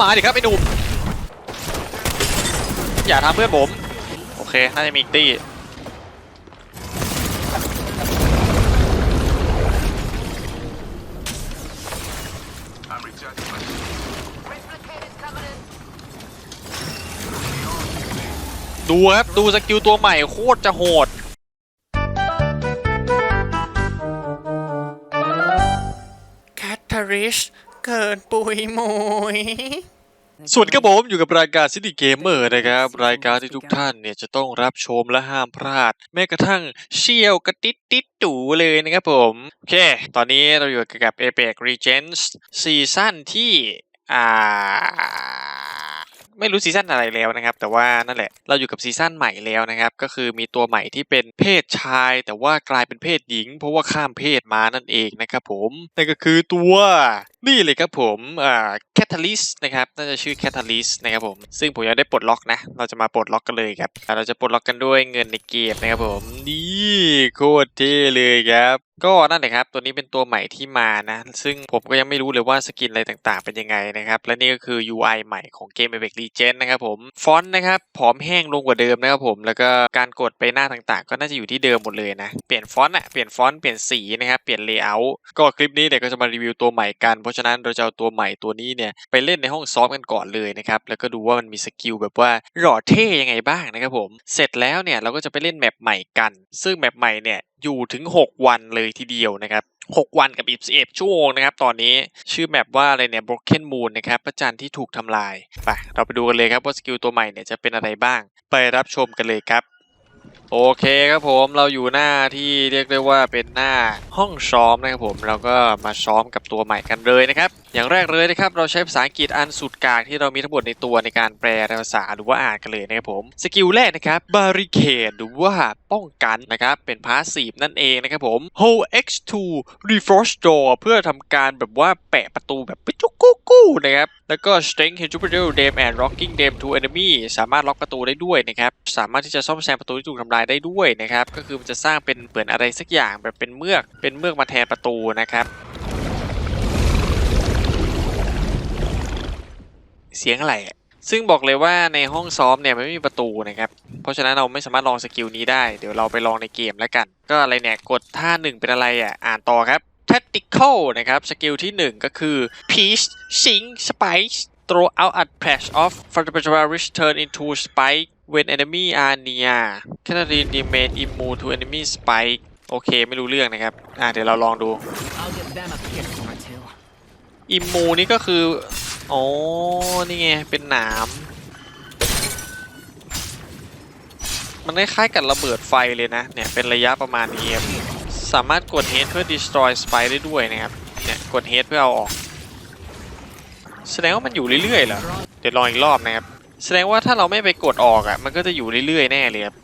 มาดิครับไอ้หนุ่มอย่าทำเพื่อนผม โอเค น่าจะมีอีกตี้ดูครับ ดูสกิลตัวใหม่โคตรจะโหด ริชเกินปุยมุยส่วนครับผมอยู่กับรายการซิตี้เกมเมอร์นะครับ รายการที่ทุกท่านเนี่ยจะต้องรับชมและห้ามพลาด แม้กระทั่งเชี่ยวกระติดติดตูเลยนะครับผม โอเค ตอนนี้เราอยู่กับ Apex Legends ซีซั่นที่ อ่า ไม่รู้ซีซั่นอะไรแล้วนะครับ แต่ว่านั่นแหละเราอยู่กับซีซั่นใหม่แล้วนะครับ ก็คือมีตัวใหม่ที่เป็นเพศชาย แต่ว่ากลายเป็นเพศหญิง เพราะว่าข้ามเพศมานั่นเองนะครับผมนั่นก็คือตัวนี่เลยครับผมอ่าแคทาลิสนะครับน่าจะชื่อแคทาลิสนะครับผมซึ่งผมยังได้ปลดล็อกนะ เราจะมาปลดล็อกกันเลยครับเราจะปลดล็อกกันด้วยเงินในเกมนะครับผมนี่โคตรเท่เลยครับ ก็นั่นแหละครับ ตัวนี้เป็นตัวใหม่ที่มานะ ซึ่งผมก็ยังไม่รู้เลยว่าสกินอะไรต่างๆ เป็นยังไงนะครับ และนี่ก็คือ UI ใหม่ของเกม Apex Legends นะครับผม ฟอนต์นะครับ ผอมแห้งลงกว่าเดิมนะครับผม แล้วก็การกดไปหน้าต่างๆ ก็น่าจะอยู่ที่เดิมหมดเลยนะ เปลี่ยนฟอนต์อะเปลี่ยนฟอนต์ เปลี่ยนสีนะครับ เปลี่ยนเลเยอร์ ก็คลิปนี้เนี่ยก็จะมารีวิวตัวใหม่กัน เพราะฉะนั้นเราจะเอาตัวใหม่ตัวนี้เนี่ยไปเล่นในห้องซ้อมกันก่อนเลยนะครับ แล้วก็ดูว่ามันมีสกิลแบบว่าหล่อเท่ยังไงบ้างนะครับผม เสร็จแล้วเนี่ยเราก็จะไปเล่นแมปใหม่กัน ซึ่งแมปใหม่เนี่ย อยู่ถึง 6 วันเลยทีเดียวนะครับ 6 วันกับ21ชั่วโมงนะครับ ตอนนี้ชื่อแมปว่าอะไรเนี่ย Broken Moon นะครับพระจันทร์ที่ถูกทำลาย ไป เราไปดูกันเลยครับว่าสกิลตัวใหม่เนี่ยจะเป็นอะไรบ้าง ไปรับชมกันเลยครับ โอเคครับผมเราอยู่หน้าที่เรียกได้ว่าเป็นหน้าห้องซ้อมนะครับผมเราก็มาซ้อมกับตัวใหม่กันเลยนะครับ อย่างแรกเลยนะครับเราใช้ภาษาอังกฤษอันสุดกากที่เรามีทั้งหมดในตัวในการแปลภาษาหรือว่าอ่านกันเลยนะครับผมสกิลแรกนะครับ barricade หรือว่าป้องกันนะครับเป็นพาสซีฟนั่นเองนะครับผม hold x2 reforce door เพื่อทำการแบบว่าแปะประตูแบบปิ๊จุกกู้นะครับ แล้วก็ strength h e d r e dam and locking dam to enemy สามารถล็อกประตูได้ด้วยนะครับ สามารถที่จะซ่อมแซมประตูที่ถูกทำลายได้ด้วยนะครับ ก็คือมันจะสร้างเป็นเหมือนอะไรสักอย่างแบบเป็นเมือก เป็นเมือกมาแทนประตูนะครับ เสียงอะไรซึ่งบอกเลยว่าในห้องซ้อมเนี่ยมันไม่มีประตูนะครับ เพราะฉะนั้นเราไม่สามารถลองสกิลนี้ได้ เดี๋ยวเราไปลองในเกมแล้วกัน ก็อะไรเนี่ย กดท่าหนึ่งเป็นอะไรอะ อ่านต่อครับ tactical นะครับ สกิลที่ 1 ก็คือ peach sing spike throw out a patch of f r a r i s turn into spike when enemy are near Canadian remain immune to enemy spike โอเค ไม่รู้เรื่องนะครับ อ่าเดี๋ยวเราลองดู I'll give them a piercing or two. อิมมูนี่ก็คืออ๋อนี่ไง เป็นหนาม มันคล้ายๆกับระเบิดไฟเลยนะ เนี่ย เป็นระยะประมาณนี้ครับ สามารถกด H เพื่อ destroy spy ได้ด้วยนะครับ เนี่ยกด H เพื่อเอาออก แสดงว่ามันอยู่เรื่อยๆเหรอ เดี๋ยวลองอีกรอบนะครับ แสดงว่าถ้าเราไม่ไปกดออกอะ มันก็จะอยู่เรื่อยๆแน่เลยครับ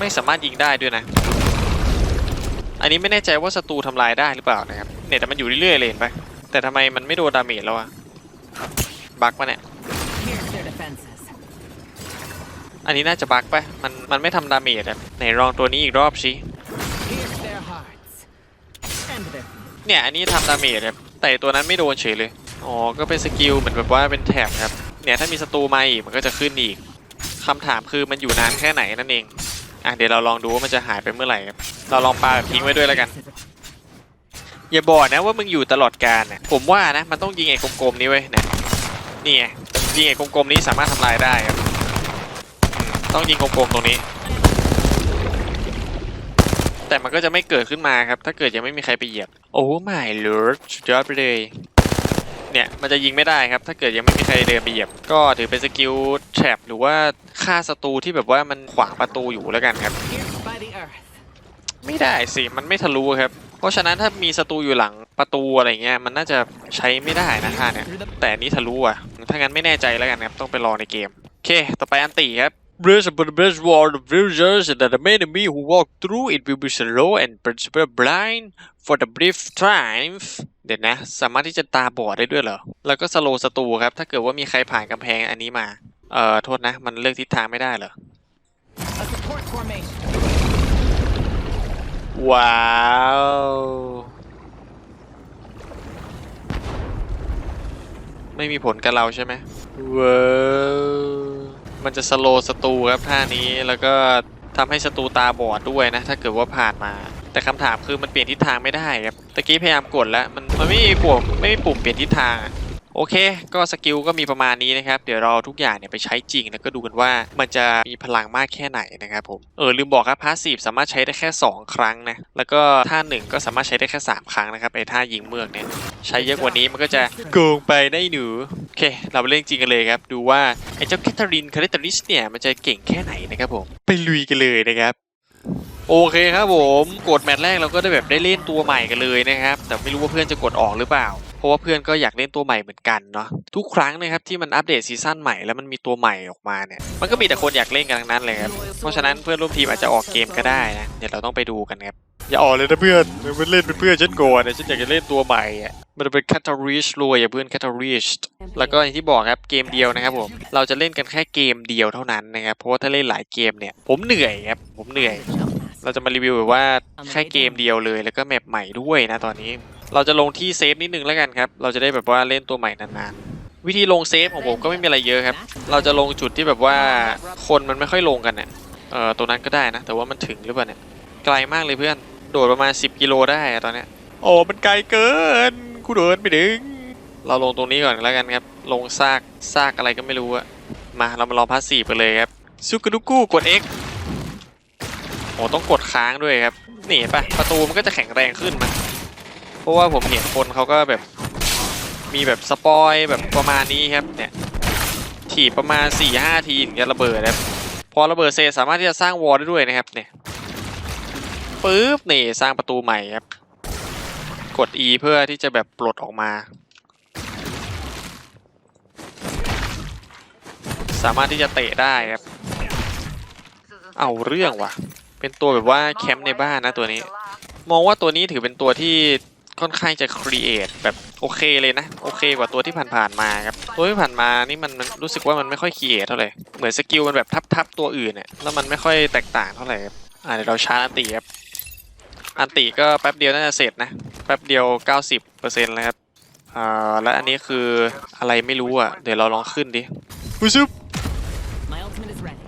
ไม่สามารถยิงได้ด้วยนะ อันนี้ไม่แน่ใจว่าศัตรูทำลายได้หรือเปล่านะครับ เนี่ยแต่มันอยู่เรื่อยๆเลยเห็นปะแต่ทำไมมันไม่โดนดาเมจแล้วอะบั๊กปะเนี่ยอันนี้น่าจะบั๊กปะมันมันไม่ทำดาเมจอะไหนลองตัวนี้อีกรอบสิ เนี่ยอันนี้ทำดาเมจครับแต่ตัวนั้นไม่โดนเฉยเลยอ๋อก็เป็นสกิลเหมือนแบบว่าเป็นแถบครับเนี่ยถ้ามีศัตรูมาอีกมันก็จะขึ้นอีกคำถามคือมันอยู่นานแค่ไหนนั่นเองอะเดี๋ยวเราลองดูว่ามันจะหายไปเมื่อไหร่ครับเราลองปาแบบทิ้งไว้ด้วยแล้วกัน อย่าบอกนะว่ามึงอยู่ตลอดกาลน่ะผมว่านะมันต้องยิงไอ้กลมๆนี้ไว้เนี่ยนี่ไงยิงไอ้กลมๆนี้สามารถทำลายได้ครับต้องยิงกลมๆตรงนี้ แต่มันก็จะไม่เกิดขึ้นมาครับ ถ้าเกิดยังไม่มีใครไปเหยียบ โอ้ไม่ลอร์สุดยอดไปเลย เนี่ยมันจะยิงไม่ได้ครับ ถ้าเกิดยังไม่มีใครเดินไปเหยียบ ก็ถือเป็นสกิลแทรปหรือว่าฆ่าศัตรูที่แบบว่ามันขวางประตูอยู่แล้วกันครับ ไม่ได้สิ มันไม่ทะลุครับ เพราะฉะนั้นถ้ามีศัตรูอยู่หลังประตูอะไรเงี้ยมันน่าจะใช้ไม่ได้นะท่าเนี่ยแต่นนี้ทะลุอะถ้างั้นไม่แน่ใจแล้วกันครับต้องไปรอในเกมโอเค ต่อไปอันตีครับ Bridge upon the bridge wall of villagers that the enemy who walk through it will be slow and principally blind for the brief time เดี๋ยวนะ สามารถที่จะตาบอดได้ด้วยเหรอ แล้วก็สโลศัตรูครับ ถ้าเกิดว่ามีใครผ่านกำแพงอันนี้มา เอ่อ โทษนะ มันเลือกทิศทางไม่ได้เหรอ a support formation. ว้าว ไม่มีผลกับเราใช่ไหมเว้าว มันจะสโลสตูครับท่านี้แล้วก็ทำให้ศัตรูตาบอดด้วยนะ ถ้าเกิดว่าผ่านมา แต่คำถามคือมันเปลี่ยนทิศทางไม่ได้ครับตะกี้พยายามกดแล้ว มันมันไม่มีปุ่มไม่มีปุ่มเปลี่ยนทิศทาง โอเค ก็สกิลก็มีประมาณนี้นะครับ เดี๋ยวเราทุกอย่างเนี่ยไปใช้จริงแล้วก็ดูกันว่ามันจะมีพลังมากแค่ไหนนะครับผม เออลืมบอกครับพาสซีฟสามารถใช้ได้แค่ 2 ครั้งนะ แล้วก็ท่าหนึ่งก็สามารถใช้ได้แค่ 3 ครั้งนะครับไอ้ท่ายิงเมือกเนี่ย ใช้เยอะกว่านี้มันก็จะโกงไปได้หนู โอเค เราไปเล่นจริงกันเลยครับ ดูว่าไอ้เจ้าแคทเธอรีนคาริตาริสเนี่ยมันจะเก่งแค่ไหนนะครับผม ไปลุยกันเลยนะครับโอเคครับผม กดแมตช์แรกเราก็ได้แบบได้เล่นตัวใหม่กันเลยนะครับ แต่ไม่รู้ว่าเพื่อนจะกดออกหรือเปล่า ราะว่าเพื่อนก็อยากเล่นตัวใหม่เหมือนกันเนาะทุกครั้งนะครับที่มันอัปเดตซีซั่นใหม่แล้วมันมีตัวใหม่ออกมาเนี่ยมันก็มีแต่คนอยากเล่นกันทั้งนั้นเลยครับเพราะฉะนั้นเพื่อนร่วมทีมอาจจะออกเกมก็ได้นะเดี๋ยวเราต้องไปดูกันครับอย่าออกเลยนะเพื่อนมันเล่นเป็นเพื่อนฉันก่อนนะฉันอยากจะเล่นตัวใหม่อะมันเป็นแคทเธอรีชรวยอย่าเพื่อนแคทเธอรีชแล้วก็อย่างที่บอกครับเกมเดียวนะครับผมเราจะเล่นกันแค่เกมเดียวเท่านั้นนะครับเพราะว่าถ้าเล่นหลายเกมเนี่ยผมเหนื่อยครับผมเหนื่อย เราจะมารีวิวแบบว่าแค่เกมเดียวเลยแล้วก็แมปใหม่ด้วยนะตอนนี้ เราจะลงที่เซฟนิดนึงแล้วกันครับ เราจะได้แบบว่าเล่นตัวใหม่นานๆ วิธีลงเซฟของผมก็ไม่มีอะไรเยอะครับ เราจะลงจุดที่แบบว่าคนมันไม่ค่อยลงกันเนี่ยเออตัวนั้นก็ได้นะ แต่ว่ามันถึงหรือเปล่าเนี่ย ไกลมากเลยเพื่อน โดดประมาณ 10 กิโลได้อะตอนเนี้ย โอ้ มันไกลเกิน กูเดินไม่ถึง เราลงตรงนี้ก่อนแล้วกันครับ ลงซาก ซากอะไรก็ไม่รู้อะมา เรามาลองพาสซีฟไปเลยครับ ซุกาดุกูกด X โอ้ต้องกดค้างด้วยครับ นี่เห็นปะประตูมันก็จะแข็งแรงขึ้นมา เพราะว่าผมเห็นคนเขาก็แบบมีแบบสปอยแบบประมาณนี้ครับเนี่ยถีบประมาณ4ี่ห้าทีถึงจะระเบิดครับพอระเบิดเสร็จสามารถที่จะสร้างวอลได้ด้วยนะครับเนี่ยปึ๊บนี่สร้างประตูใหม่ครับกด E เพื่อที่จะแบบปลดออกมา สามารถที่จะเตะได้ครับ เอาเรื่องว่ะ เป็นตัวแบบว่าแคมป์ในบ้านนะตัวนี้ มองว่าตัวนี้ถือเป็นตัวที่ ค่อนข้างจะครีเอทแบบโอเคเลยนะ โอเคกว่าตัวที่ผ่านๆมาครับตัวที่ผ่านมานี่มันมันรู้สึกว่ามันไม่ค่อยครีเอทเท่าไหร่เหมือนสกิลมันแบบทับๆตัวอื่นเนี่ยแล้วมันไม่ค่อยแตกต่างเท่าไหร่ครับอ่าเดี๋ยวเราชาร์จอันติครับอันติก็แป๊บเดียวน่าจะเสร็จนะแป๊บเดียว 90%แล้วครับอ่าและอันนี้คืออะไรไม่รู้อะเดี๋ยวเราลองขึ้นดิอุ้ยซุบ My ultimate is ready.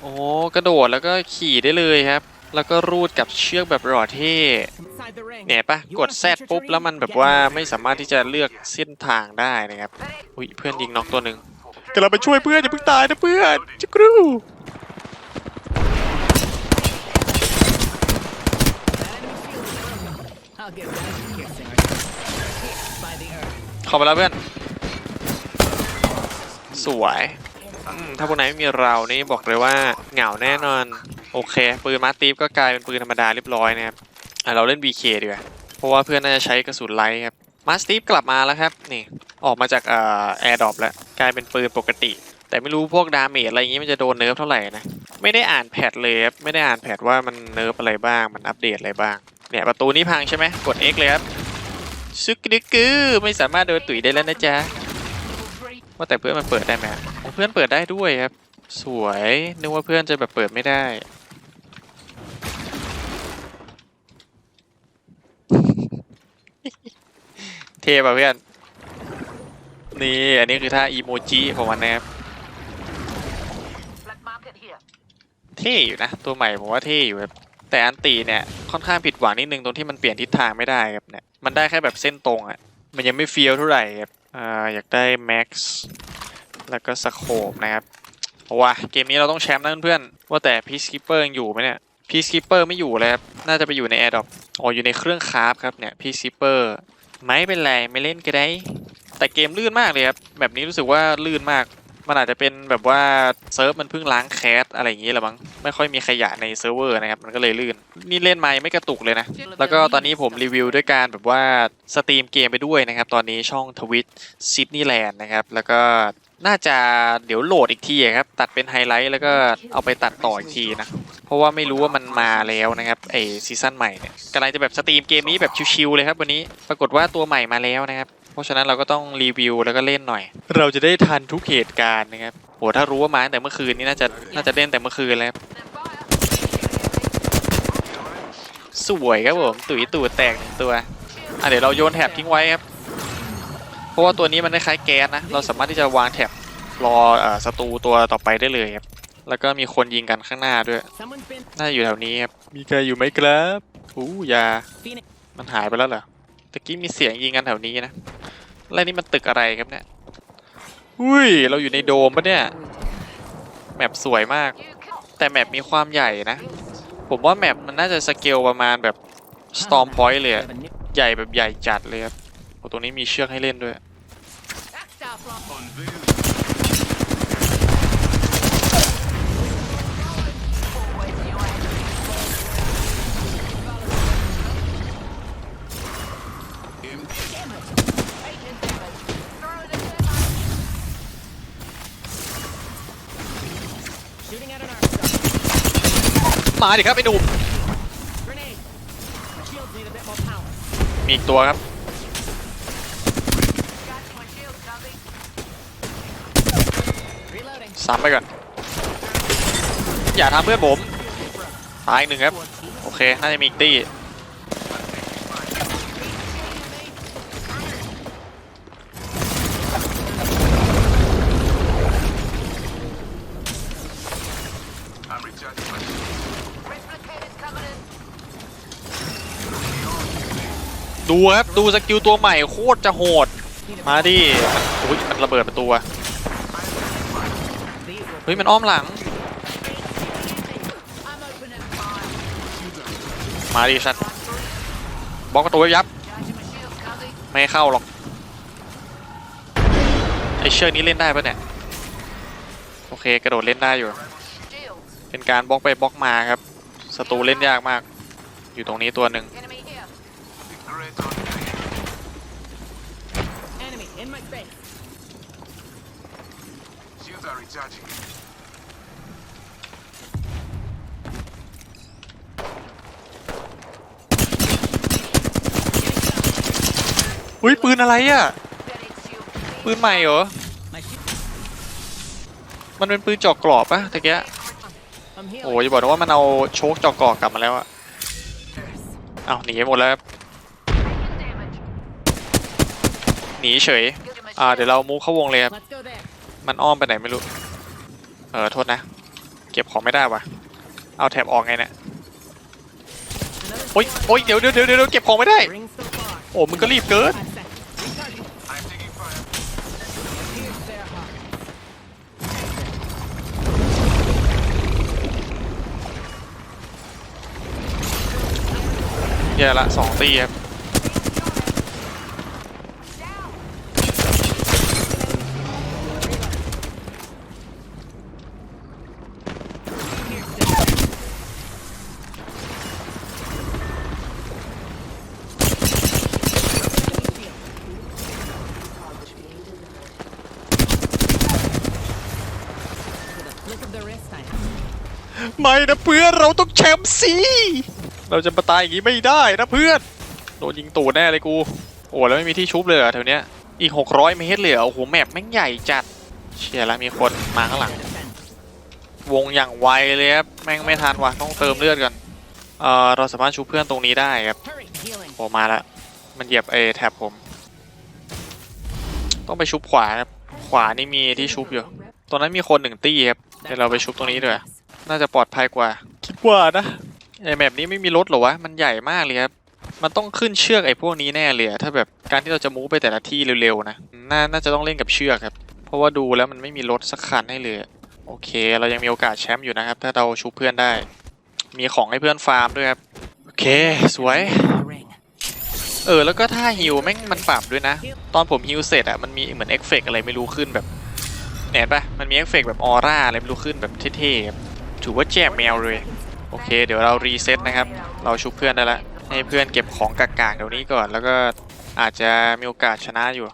โอ้กระโดดแล้วก็ขี่ได้เลยครับ แล้วก็รูดกับเชือกแบบหล่อเท่ Inside the ring. เนี่ยปะกดแซดปุ๊บแล้วมันแบบว่าไม่สามารถที่จะเลือกเส้นทางได้นะครับอุ้ยเพื่อนยิงน็อกตัวหนึ่งกำลังไปช่วยเพื่อนอย่าเพิ่งตายนะเพื่อนจิกรู That enemy shield is broken. I'll get that piercing. By the earth. เข้าไปแล้วเพื่อน สวยอืมถ้าพวกไหนไม่มีเรานี่บอกเลยว่าเหงาแน่นอน โอเค ปืนมาสตีฟก็กลายเป็นปืนธรรมดาเรียบร้อยนะครับอะเราเล่น BK ดีกว่าเพราะว่าเพื่อนน่าจะใช้กระสุนไลท์ครับมาสตีฟกลับมาแล้วครับนี่ออกมาจากเอ่อแอร์ดรอปแล้วกลายเป็นปืนปกติ แต่ไม่รู้พวกดาเมจอะไรอย่างงี้มันจะโดนเนิร์ฟเท่าไหร่นะไม่ได้อ่านแพทเลยครับไม่ได้อ่านแพทว่ามันเนิร์ฟอะไรบ้างมันอัปเดตอะไรบ้างเนี่ยประตูนี้พังใช่ไหมกด X เลยครับซึกดึกกือไม่สามารถโดนตุ๋ยได้แล้วนะจ๊ะว่าแต่เพื่อนมันเปิดได้ไหมเพื่อนเปิดได้ด้วยครับ สวยนึกว่าเพื่อนจะแบบเปิดไม่ได้ เท่ป่ะเพื่อน นี่ อันนี้คือท่าอีโมจิของมันนะครับ Black market here. เท่อยู่นะ ตัวใหม่ผมว่าเท่อยู่ครับ แต่อันตีเนี่ยค่อนข้างผิดหวังนิดนึงตรงที่มันเปลี่ยนทิศทางไม่ได้ครับเนี่ย มันได้แค่แบบเส้นตรงอะ่ะ มันยังไม่เฟี้ยวเท่าไหร่ครับ อ่าอยากได้แม็กซ์แล้วก็สโคปนะครับเพราะว่าเกมนี้เราต้องแชมป์นะเพื่อนๆว่าแต่พีซคิปเปอร์ยังอยู่ไหมเนี่ยพีซคิปเปอร์ไม่อยู่เลยครับน่าจะไปอยู่ในแอร์ดอป อ๋ออยู่ในเครื่องคราฟครับเนี่ยพีซคิปเปอร์ไม่เป็นไรไม่เล่นก็ได้ แต่เกมลื่นมากเลยครับแบบนี้รู้สึกว่าลื่นมาก มันอาจจะเป็นแบบว่าเซิร์ฟมันเพิ่งล้างแคสอะไรอย่างนี้แหละมั้งไม่ค่อยมีขยะในเซิร์ฟเวอร์นะครับมันก็เลยลื่น นี่เล่นมายังไม่กระตุกเลยนะ แล้วก็ตอนนี้ผมรีวิวด้วยการแบบว่าสตรีมเกมไปด้วยนะครับตอนนี้ช่องทวิตซิดนีย์แลนด์นะครับแล้วก็ น่าจะเดี๋ยวโหลดอีกทีครับ ตัดเป็นไฮไลท์แล้วก็เอาไปตัดต่ออีกทีนะ เพราะว่าไม่รู้ว่ามันมาแล้วนะครับไอซีซั่นใหม่เนี่ยกำลังจะแบบสตรีมเกมนี้แบบชิวๆเลยครับวันนี้ปรากฏว่าตัวใหม่มาแล้วนะครับ เพราะฉะนั้นเราก็ต้องรีวิวแล้วก็เล่นหน่อย เราจะได้ทันทุกเหตุการณ์นะครับโหถ้ารู้ว่ามาตั้งแต่เมื่อคืนนี้น่าจะน่าจะเล่นแต่เมื่อคืนแล้วสวยครับผมตุ๋ยตูดแตกหนึ่งตัวอะเดี๋ยวเราโยนแถบทิ้งไว้ครับ เพราะว่าตัวนี้มันคล้ายแก๊สนะ เราสามารถที่จะวางแท็บรอศัตรูตัวต่อไปได้เลยครับ แล้วก็มีคนยิงกันข้างหน้าด้วย น่าอยู่แถวนี้ครับ มีใครอยู่ไหมครับอู้ยา มันหายไปแล้วเหรอ ตะกี้มีเสียงยิงกันแถวนี้นะอะไรนี่มันตึกอะไรครับเนี่ย อุ้ย เราอยู่ในโดมปะเนี่ย แมปสวยมาก แต่แมปมีความใหญ่นะ ผมว่าแมปมันน่าจะสเกลประมาณแบบ Storm Point เลย ใหญ่แบบใหญ่จัดเลยครับ โอ้ตรงนี้มีเชือกให้เล่นด้วย Backstab from มาดิครับไอ้หนุ่ม Grenade. My shields need a bit more power. มีอีกตัวครับ ซ้ำไปก่อน อย่าทำเพื่อนผมตายอีกหนึ่งครับ โอเค น่าจะมีอีกตี้ดูครับ ดูสกิลตัวใหม่โคตรจะโหด มาดิมันอุ้ยมันระเบิดประตูอะ เฮ้ยมันอ้อมหลัง มาดิสัตว์บล็อกประตูไว้ยับ ไม่ให้เข้าหรอก ไอเชือกนี้เล่นได้ปะเนี่ย โอเคกระโดดเล่นได้อยู่ เป็นการบล็อกไปบล็อกมาครับศัตรูเล่นยากมาก อยู่ตรงนี้ตัวหนึ่ง Shields are recharging. อุ้ยปืนอะไรอะ ปืนใหม่เหรอ มันเป็นปืนเจอกกรอบปะตะเกียโอ้ยบอกนะว่ามันเอาโชคเจอกกรอบกลับมาแล้วอะเอาหนีหมดแล้ว หนีเฉย อ่า เดี๋ยวเรามูเข้าวงเลยครับ มันอ้อมไปไหนไม่รู้ เออโทษนะ เก็บของไม่ได้วะเอาแถบออกไงเนี่ยโอ้ยโอ้ยเดี๋ยวเดี๋ยวเดี๋ยวเดี๋ยวเก็บของไม่ได้ โอ้มึงก็รีบเกินแย่ละสองตีครับ ไม่นะเพื่อนเราต้องแชมป์สิเราจะมาตายอย่างนี้ไม่ได้นะเพื่อนโดนยิงตูดแน่เลยกูโอ้แล้วไม่มีที่ชุบเลยเหรอแถวเนี้ยอีก 600 เมตรเลยเหรอโอ้โหแมปแม่งใหญ่จัด เชียร์แล้วมีคนมาข้างหลัง Defend. วงอย่างไวเลยครับแม่งไม่ทันว่ะต้องเติมเลือดก่อนเอ่อเราสามารถชุบเพื่อนตรงนี้ได้ครับ Hurry. Healing. โอ้มาแล้วมันเหยียบไอ้แท็บผม ต้องไปชุบขวาครับขวานี่มีที่ชุบอยู่ตรงนั้นมีคนหนึ่งตี้ครับเดี๋ยวเราไปชุบตรงนี้ด้วย น่าจะปลอดภัยกว่า คิดว่านะไอแมปนี้ไม่มีรถเหรอวะ มันใหญ่มากเลยครับ มันต้องขึ้นเชือกไอ้พวกนี้แน่เลยอะถ้าแบบการที่เราจะมูฟไปแต่ละที่เร็วๆนะน่าน่าจะต้องเล่นกับเชือกครับ เพราะว่าดูแล้วมันไม่มีรถสักคันให้เลยอะโอเค เรายังมีโอกาสแชมป์อยู่นะครับ ถ้าเราชุบเพื่อนได้ มีของให้เพื่อนฟาร์มด้วยครับ โอเค สวย The ring. เออ แล้วก็ท่าฮิวแม่งมันปรับด้วยนะ ตอนผมฮิวเสร็จอะมันมีเหมือนเอฟเฟกต์อะไรไม่รู้ขึ้นแบบเห็นปะมันมีเอฟเฟกต์แบบออร่าอะไรไม่รู้ขึ้นแบบเท่ๆครับ ถือว่าแจ่มแมวเลย โอเค เดี๋ยวเรารีเซ็ตนะครับ เราชุบเพื่อนได้ละ ให้เพื่อนเก็บของกากๆเดี๋ยวนี้ก่อน แล้วก็อาจจะมีโอกาสชนะอยู่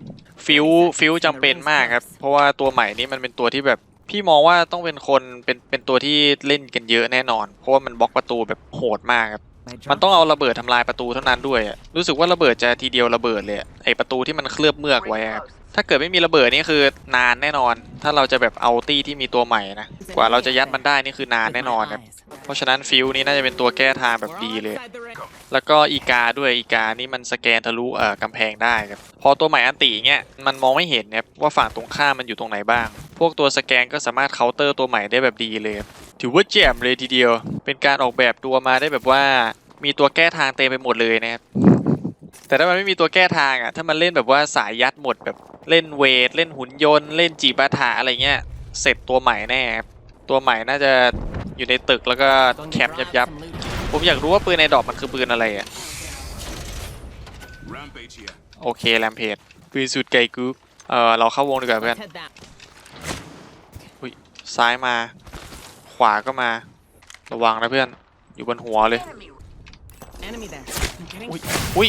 ฟิวฟิวจำเป็นมากครับ เพราะว่าตัวใหม่นี้มันเป็นตัวที่แบบพี่มองว่าต้องเป็นคนเป็นเป็นตัวที่เล่นกันเยอะแน่นอน เพราะว่ามันบล็อกประตูแบบโหดมากครับมันต้องเอาระเบิดทำลายประตูเท่านั้นด้วยรู้สึกว่าระเบิดจะทีเดียวระเบิดเลยไอประตูที่มันเคลือบเมือกไว้ครับ ถ้าเกิดไม่มีระเบิดนี่คือนานแน่นอน ถ้าเราจะแบบเอาตี้ที่มีตัวใหม่นะ กว่าเราจะยัดมันได้นี่คือนานแน่นอนครับ เพราะฉะนั้นฟิวนี้น่าจะเป็นตัวแก้ทางแบบดีเลย แล้วก็อีกาด้วยอีกานี่มันสแกนทะลุเอ่อกำแพงได้ครับ พอตัวใหม่อันติเงี้ยมันมองไม่เห็นครับว่าฝั่งตรงข้ามมันอยู่ตรงไหนบ้าง พวกตัวสแกนก็สามารถเคาน์เตอร์ตัวใหม่ได้แบบดีเลย ถือว่าแจ่มเลยทีเดียว เป็นการออกแบบตัวมาได้แบบว่า มีตัวแก้ทางเต็มไปหมดเลยนะครับ แต่ถ้ามันไม่มีตัวแก้ทางอะ ถ้ามันเล่นแบบว่าสายยัดหมดแบบเล่นเวท เล่นหุ่นยนต์ เล่นจีบาถาอะไรเงี้ย เสร็จตัวใหม่แน่ครับตัวใหม่น่าจะอยู่ในตึกแล้วก็ Gonna แคมป์ grab ยับ some loot. ๆผมอยากรู้ว่าปืนในดอกมันคือปืนอะไรอะ Rampage here. โอเคแรมเพจปืนสุดไกกูเออเราเข้าวงดีกว่าเพื่อน Let's head that. ซ้ายมา ขวาก็มา ระวังนะเพื่อน อยู่บนหัวเลย Enemy there. I'm getting อุ้ยอุ้ย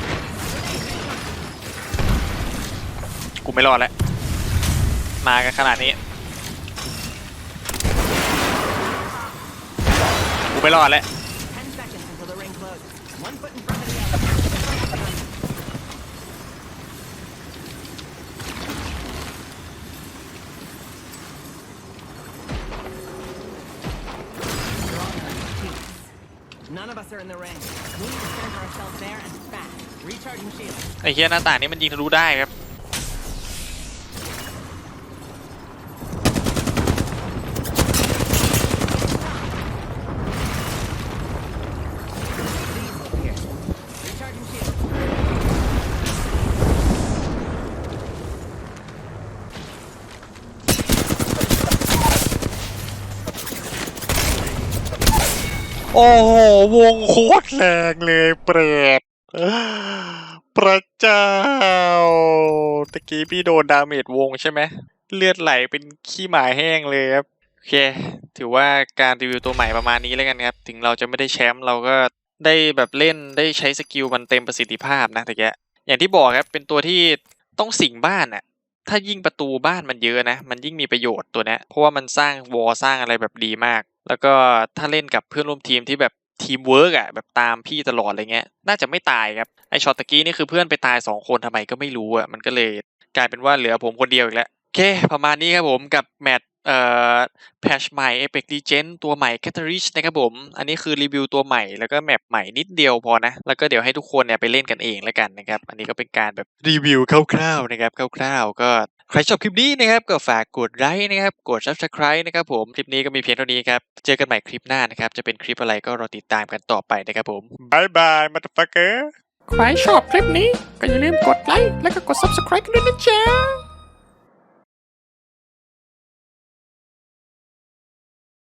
กูไม่รอดแล้ว มากันขนาดนี้ กูไม่รอดแล้ว10 seconds until the ring closes. One foot in front of the other. Strong enough, peace. None of us are in the ring. We need to center ourselves there and fast. Recharging shield. ไอ้เฮียหน้าต่างนี้มันยิงทะลุได้ครับ อ้โห วงโคตรแรงเลยเปรตพระเจ้า ตะกี้พี่โดนดาเมจวงใช่ไหม เลือดไหลเป็นขี้หมาแห้งเลยครับ โอเค ถือว่าการรีวิวตัวใหม่ประมาณนี้แล้วกันครับ ถึงเราจะไม่ได้แชมป์เราก็ได้แบบเล่นได้ใช้สกิลมันเต็มประสิทธิภาพนะต่แกอย่างที่บอกครับ เป็นตัวที่ต้องสิงบ้านอะถ้ายิ่งประตูบ้านมันเยอะนะ มันยิ่งมีประโยชน์ตัวนี้เพราะว่ามันสร้างวอลสร้างอะไรแบบดีมาก แล้วก็ถ้าเล่นกับเพื่อนร่วมทีมที่แบบทีมเวิร์กอะแบบตามพี่ตลอดอะไรเงี้ย น่าจะไม่ตายครับไอช็อตตะกี้นี่คือเพื่อนไปตายสองคนทำไมก็ไม่รู้อะมันก็เลยกลายเป็นว่าเหลือผมคนเดียวอีกแล้วโอเคประมาณนี้ครับผมกับแมตเอ่อแพชใหม่ Apex Legends ตัวใหม่ c a t a r i s h นะครับผม อันนี้คือรีวิวตัวใหม่แล้วก็แมปใหม่นิดเดียวพอนะ แล้วก็เดี๋ยวให้ทุกคนเนี่ยไปเล่นกันเองแล้วกันนะครับ อันนี้ก็เป็นการแบบรีวิวคร่าวๆนะครับคร่าวๆ ก็ ใครชอบคลิปนี้นะครับก็ฝากกดไลค์นะครับ กด subscribe นะครับผม คลิปนี้ก็มีเพียงเท่านี้ครับ เจอกันใหม่คลิปหน้านะครับ จะเป็นคลิปอะไรก็รอติดตามกันต่อไปนะครับผมบายบาย motherfucker ใครชอบคลิปนี้ก็อย่าลืมกดไลค์แล้วก็กด subscribe กันด้วยนะจ๊ะ